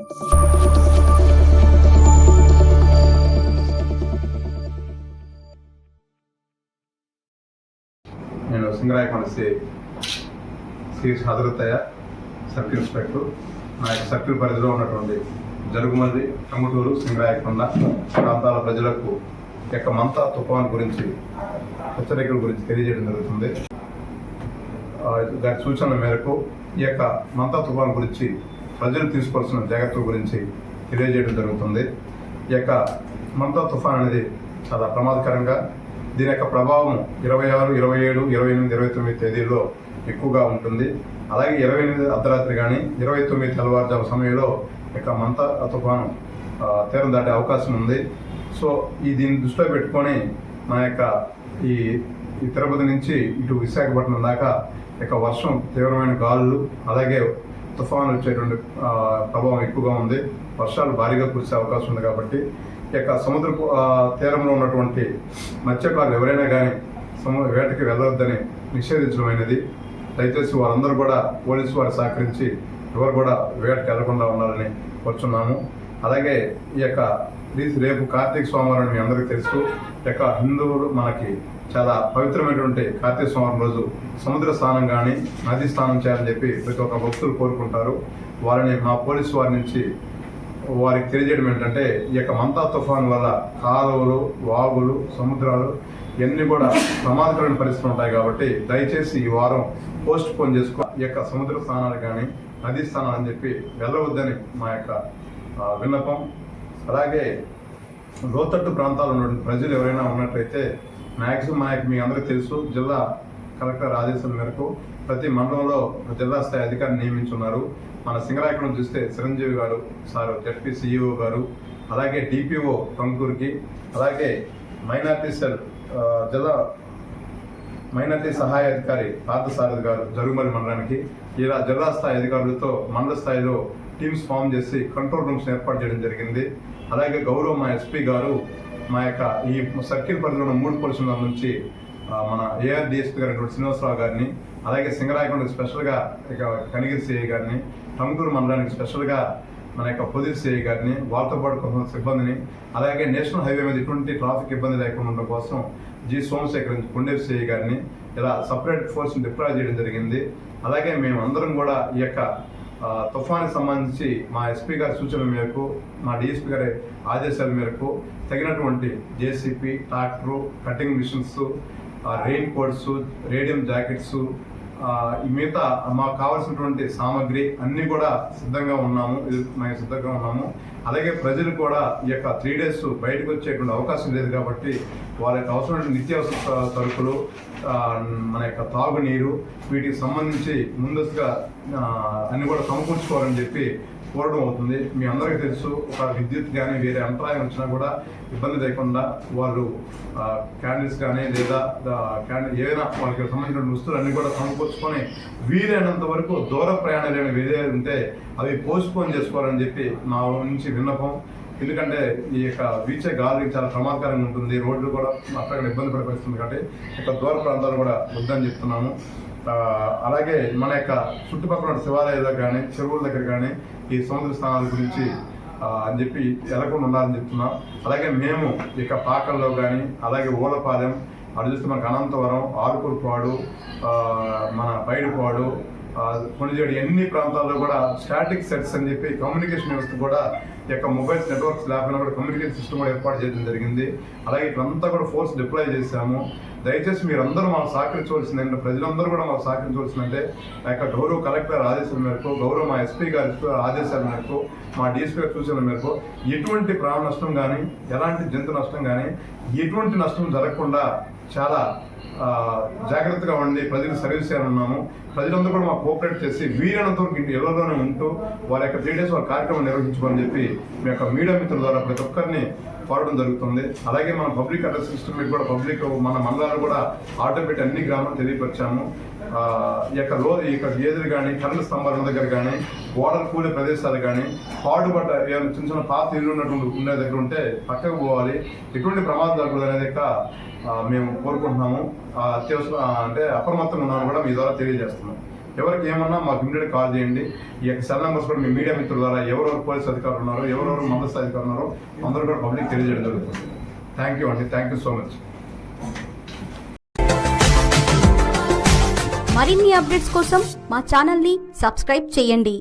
నేను Singarayakonda C Sri Hazarathaiah circle inspector. నా యొక్క సర్కిల్ పరిధిలో ఉన్నటువంటి జరుగుమంది టంగుటూరు సింగరాయకొండ ప్రాంతాల ప్రజలకు ఈ యొక్క మంతా తుఫాన్ గురించి హెచ్చరికల గురించి తెలియజేయడం జరుగుతుంది. దాని సూచనల మేరకు ఈ యొక్క మంతా తుఫాన్ గురించి ప్రజలు తీసుకోవాల్సిన జాగ్రత్తల గురించి తెలియజేయడం జరుగుతుంది. ఈ యొక్క మంతా తుఫాన్ అనేది చాలా ప్రమాదకరంగా దీని యొక్క ప్రభావం ఇరవై ఆరు ఇరవై ఏడు ఇరవై ఎనిమిది ఇరవై తొమ్మిది తేదీల్లో ఎక్కువగా ఉంటుంది. అలాగే ఇరవై ఎనిమిది అర్ధరాత్రి కానీ ఇరవై తొమ్మిది తెల్లవారుజాము సమయంలో యొక్క మంత తుఫాను తీరం దాటే అవకాశం ఉంది. సో ఈ దీన్ని దృష్టిలో పెట్టుకొని మన యొక్క ఈ తిరుపతి నుంచి ఇటు విశాఖపట్నం దాకా యొక్క వర్షం తీవ్రమైన గాలులు అలాగే తుఫాను వచ్చేటువంటి ప్రభావం ఎక్కువగా ఉంది. వర్షాలు భారీగా కురిసే అవకాశం ఉంది కాబట్టి ఈ యొక్క సముద్ర తీరంలో ఉన్నటువంటి మత్స్యకారులు ఎవరైనా కానీ సము వేటకి వెళ్ళవద్దని నిషేధించడమైనది దయచేసి వారందరూ కూడా పోలీసు వారు సహకరించి ఎవరు కూడా వేటకి వెళ్ళకుండా ఉండాలని కోరుచున్నాము. అలాగే ఈ యొక్క ప్లీజ్ రేపు కార్తీక సోమవారం మీ అందరికీ తెలుసు. యొక్క హిందువులు మనకి చాలా పవిత్రమైనటువంటి కార్తీక సోమవారం రోజు సముద్ర స్నానం కానీ నది స్నానం చేయాలని చెప్పి ప్రతి ఒక్క భక్తులు కోరుకుంటారు. వారిని మా పోలీసు వారి నుంచి వారికి తెలియజేయడం ఏంటంటే ఈ యొక్క మంతా తుఫాన్ వల్ల కాలువలు వాగులు సముద్రాలు ఇవన్నీ కూడా ప్రమాదకరమైన పరిస్థితులు ఉంటాయి కాబట్టి దయచేసి ఈ వారం పోస్ట్ పోన్ చేసుకో ఈ యొక్క సముద్ర స్నానాలు కానీ నదీ స్నానాలు అని చెప్పి వెళ్ళవద్దని మా యొక్క విన్నపం. అలాగే లోతట్టు ప్రాంతాలు ఉన్నటువంటి ప్రజలు ఎవరైనా ఉన్నట్లయితే మ్యాక్సిమం మనకి మీ అందరికీ తెలుసు జిల్లా కలెక్టర్ ఆదేశం మేరకు ప్రతి మండలంలో జిల్లా స్థాయి అధికారిని నియమించున్నారు. మన సింగరాయకులను చూస్తే చిరంజీవి గారు సార్ జడ్పీ సిఇఓ గారు అలాగే డిపిఓ టంకూరుకి అలాగే మైనార్టీ సెల్ జిల్లా మైనార్టీ సహాయ అధికారి పార్థసారథి గారు జరుగుమరి మండలానికి ఇలా జిల్లా స్థాయి అధికారులతో మండల స్థాయిలో టీమ్స్ ఫామ్ చేసి కంట్రోల్ రూమ్స్ ఏర్పాటు చేయడం జరిగింది. అలాగే గౌరవ్ మా ఎస్పీ గారు మా యొక్క ఈ సర్కిల్ పరిధిలో ఉన్న మూడు పోలీసుల నుంచి మన ఏఆర్ గారు గారు శ్రీనివాసరావు గారిని అలాగే సింగరాయకొండ స్పెషల్గా ఇక కనిగిరి సిఐ గారిని టంగుటూరు మండలానికి స్పెషల్గా మన యొక్క పోలీస్ సిఐ గారిని వాళ్ళతో పాటు కొంత సిబ్బందిని అలాగే నేషనల్ హైవే మీద ఎటువంటి ట్రాఫిక్ ఇబ్బంది లేకుండా ఉండడం కోసం జి సోమశేఖర్ నుంచి కొండేరు సిఐ గారిని ఇలా సపరేట్ ఫోర్స్ని డిప్లాయ్ చేయడం జరిగింది. అలాగే మేము అందరం కూడా ఈ యొక్క తుఫానికి సంబంధించి మా ఎస్పీ గారి సూచనల మేరకు మా డిఎస్పీ గారి ఆదేశాల మేరకు తగినటువంటి JCB tractor cutting machines raincoats radium jackets ఈ మిగతా మాకు కావాల్సినటువంటి సామాగ్రి అన్నీ కూడా సిద్ధంగా ఉన్నాము. ఇది మేము సిద్ధంగా ఉన్నాము. అలాగే ప్రజలు కూడా ఈ యొక్క త్రీ డేస్ బయటకు వచ్చేటువంటి అవకాశం లేదు కాబట్టి వాళ్ళ యొక్క అవసరమైన నిత్యావసర సరుకులు మన యొక్క తాగునీరు వీటికి సంబంధించి ముందస్తుగా అన్ని కూడా సమకూర్చుకోవాలని చెప్పి కోరడం అవుతుంది. మీ అందరికీ తెలుసు ఒక విద్యుత్ కానీ వేరే అంతరాయం వచ్చినా కూడా ఇబ్బంది లేకుండా వాళ్ళు క్యాండిల్స్ కానీ లేదా క్యాండిల్ ఏదైనా వాళ్ళకి సంబంధించిన వస్తువులు అన్ని కూడా సమకూర్చుకొని వీలైనంత వరకు దూర ప్రయాణాలు ఏమైనా వేరే ఉంటే అవి పోస్ట్పోన్ చేసుకోవాలని చెప్పి నా నుంచి విన్నపం. ఎందుకంటే ఈ యొక్క వీచే గాలి చాలా ప్రమాదకరంగా ఉంటుంది. రోడ్లు కూడా అక్కడ ఇబ్బంది పడే పరిస్థితుంది కాబట్టి ఇక దూర ప్రాంతాలు కూడా వద్దని చెప్తున్నాము. అలాగే మన యొక్క చుట్టుపక్కల ఉన్న శివాలయాల్లో కానీ చెరువుల దగ్గర కానీ ఈ సముద్ర స్నానాల గురించి అని చెప్పి ఎలకుండా ఉండాలని చెప్తున్నాం. అలాగే మేము ఇక పాకల్లో కానీ అలాగే ఊలపాలెం అటు చూస్తే మనకు అనంతవరం ఆరుకూరుపాడు మన పైడిపాడు కొనిజేడు ఎన్ని ప్రాంతాల్లో కూడా స్టాటిక్ సెట్స్ అని చెప్పి కమ్యూనికేషన్ వ్యవస్థ కూడా ఈ యొక్క మొబైల్స్ నెట్వర్క్స్ లేకుండా కూడా కమ్యూనికేషన్ సిస్టమ్ కూడా ఏర్పాటు చేయడం జరిగింది. అలాగే ఇట్లంతా కూడా ఫోర్స్ డిప్లాయ్ చేశాము. దయచేసి మీరందరూ మాకు సహకరించవలసింది ఏంటంటే ప్రజలందరూ కూడా మాకు సహకరించవలసిందంటే ఆ యొక్క గౌరవ కలెక్టర్ ఆదేశాల మేరకు గౌరవ మా ఎస్పీ గారి ఆదేశాల మేరకు మా డీఎస్పీ గారి సూచనల మేరకు ఎటువంటి ప్రాణ నష్టం కానీ ఎలాంటి జంతు నష్టం కానీ ఎటువంటి నష్టం జరగకుండా చాలా జాగ్రత్తగా ఉండి ప్రజలకు సర్వీస్ చేయాలన్నాము. ప్రజలందరూ కూడా మాకు కోఆపరేట్ చేసి వీలైనంత వరకు ఇంటి ఇళ్ళలోనే ఉంటూ వారి యొక్క త్రీ డేస్ వారి కార్యక్రమం నిర్వహించుకోమని చెప్పి మీ యొక్క మీడియా మిత్రుల ద్వారా ప్రతి ఒక్కరిని కోరడం జరుగుతుంది. అలాగే మన పబ్లిక్ అడ్రస్ సిస్టమ్ మీద కూడా పబ్లిక్ మన మండలాలు కూడా ఆటోమేటిక్ అన్ని గ్రామాలు తెలియపరిచాము. ఈ యొక్క లో ఈ యొక్క గేదెలు కానీ కరెంటు స్తంభాల దగ్గర కానీ ఓడలు కూలే ప్రదేశాలు కానీ పాడుపడ్డ ఏమైనా చిన్న చిన్న పాత ఇల్లు ఉన్నటువంటి ఉండే దగ్గర ఉంటే పక్కకు పోవాలి. ఎటువంటి ప్రమాదం జరగదు అనేది యొక్క మేము కోరుకుంటున్నాము. అత్యవసరం అత్యవసర అంటే అప్రమత్తంగా ఉన్నామని కూడా మీ ద్వారా తెలియజేస్తున్నాం. ఎవరికి ఏమన్నా మాకు ఇమీడియట్ కాల్ చేయండి. ఈ యొక్క సెల్ నెంబర్స్ కూడా మీ మీడియా మిత్రుల ద్వారా ఎవరెవరు పోలీస్ అధికారులు ఉన్నారో ఎవరెవరు మందస్థ అధికారులు ఉన్నారో అందరూ కూడా పబ్లిక్ తెలియజేయడం జరుగుతుంది. థ్యాంక్ యూ అండి. థ్యాంక్ యూ సో మచ్ మరిన్ని అప్డేట్స్ కోసం మా ఛానల్ని సబ్స్క్రైబ్ చేయండి.